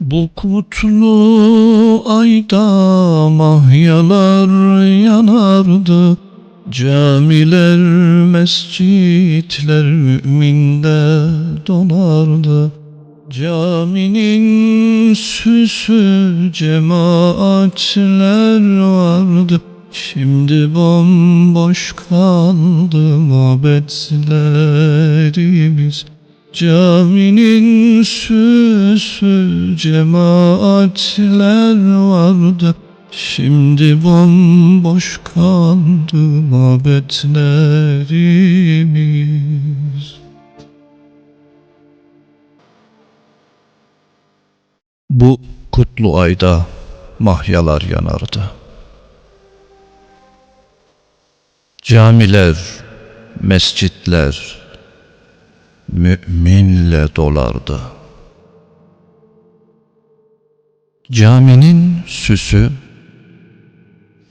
Bu kutlu ayda mahyalar yanardı. Camiler, mescitler müminde donardı. Caminin süsü cemaatler vardı. Şimdi bomboş kaldı mabetlerimiz Caminin süsü cemaatler vardı Şimdi bomboş kaldı mabetlerimiz Bu kutlu ayda mahyalar yanardı. Camiler, mescitler müminle dolardı. Caminin süsü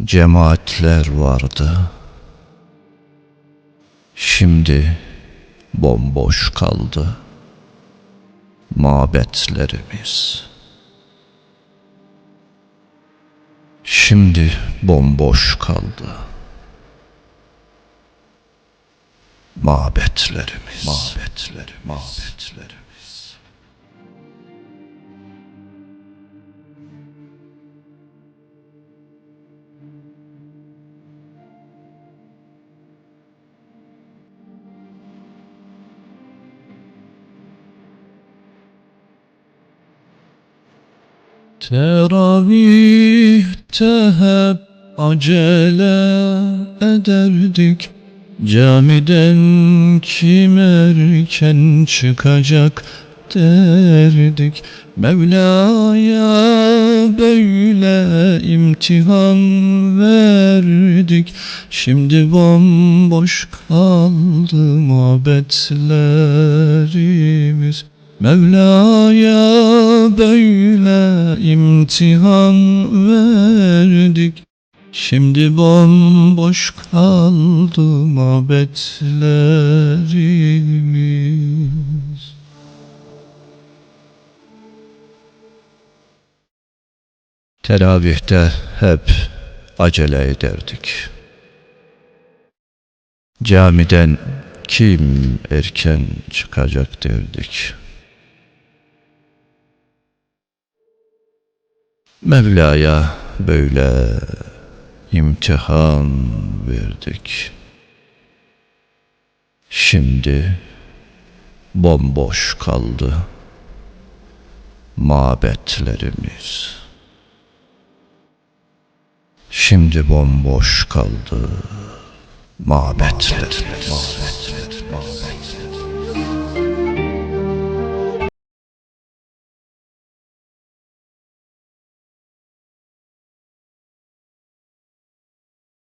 cemaatler vardı. Şimdi bomboş kaldı mabetlerimiz. Şimdi bomboş kaldı mabetlerimiz. Mabetleri, mabetlerimiz. Teravihte hep acele ederdik Camiden kim erken çıkacak derdik? Mevla'ya böyle imtihan verdik. Şimdi bomboş kaldı muhabbetlerimiz. Mevla'ya böyle imtihan verdik Şimdi bomboş kaldı mabetlerimiz. Teravihte hep acele ederdik. Camiden kim erken çıkacak derdik. Mevla'ya böyle imtihan verdik. Şimdi bomboş kaldı mabetlerimiz. Şimdi bomboş kaldı mabetlerimiz. mabetlerimiz.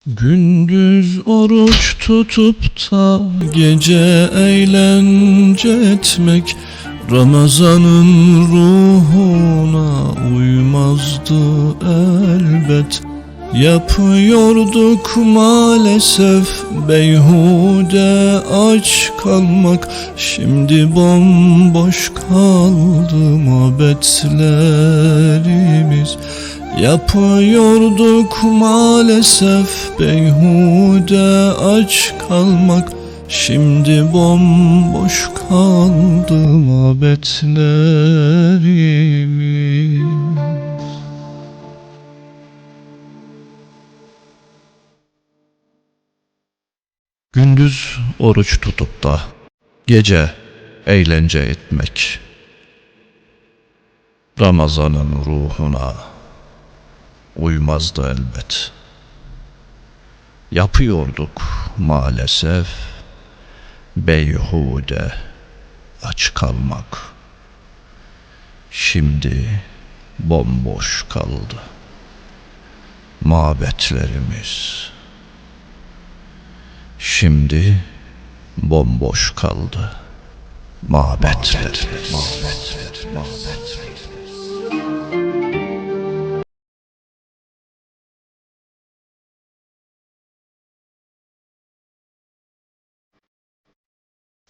Gündüz oruç tutup da gece eğlence etmek Ramazanın ruhuna uymazdı elbet. Yapıyorduk maalesef beyhude aç kalmak. Şimdi bomboş kaldı mabetlerimiz Yapıyorduk maalesef beyhude aç kalmak. Şimdi bomboş kaldı mabetlerimiz. Gündüz oruç tutup da gece eğlence etmek. Ramazanın ruhuna uymazdı elbet. Yapıyorduk maalesef beyhude aç kalmak. Şimdi bomboş kaldı mabetlerimiz. Şimdi bomboş kaldı mabetlerimiz. mabetlerimiz, mabetlerimiz.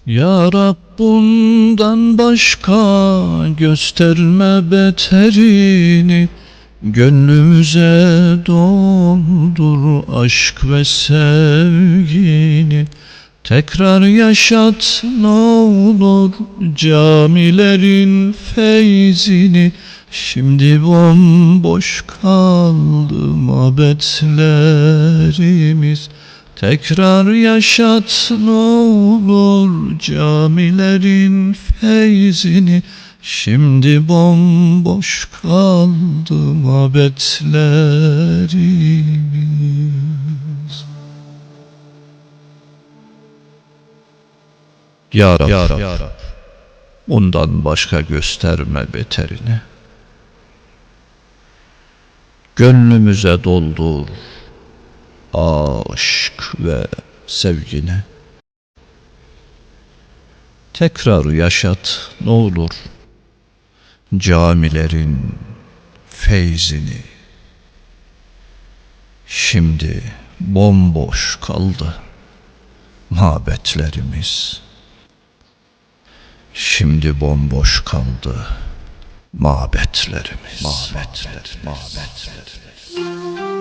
Ya Rab bundan başka gösterme beterini Gönlümüze doldur aşk ve sevgini. Tekrar yaşat ne olur camilerin feyzini. Şimdi bomboş kaldı mabetlerimiz Tekrar yaşat ne olur camilerin feyzini. Şimdi bomboş kaldı mabetlerimiz. Ya Rab, ya Rab, ondan başka gösterme beterini. Gönlümüze doldur aşk ve sevgini. Tekrar yaşat ne olur. Camilerin feyzini. Şimdi bomboş kaldı mabetlerimiz. Şimdi bomboş kaldı mabetlerimiz. Mabetler, mabetler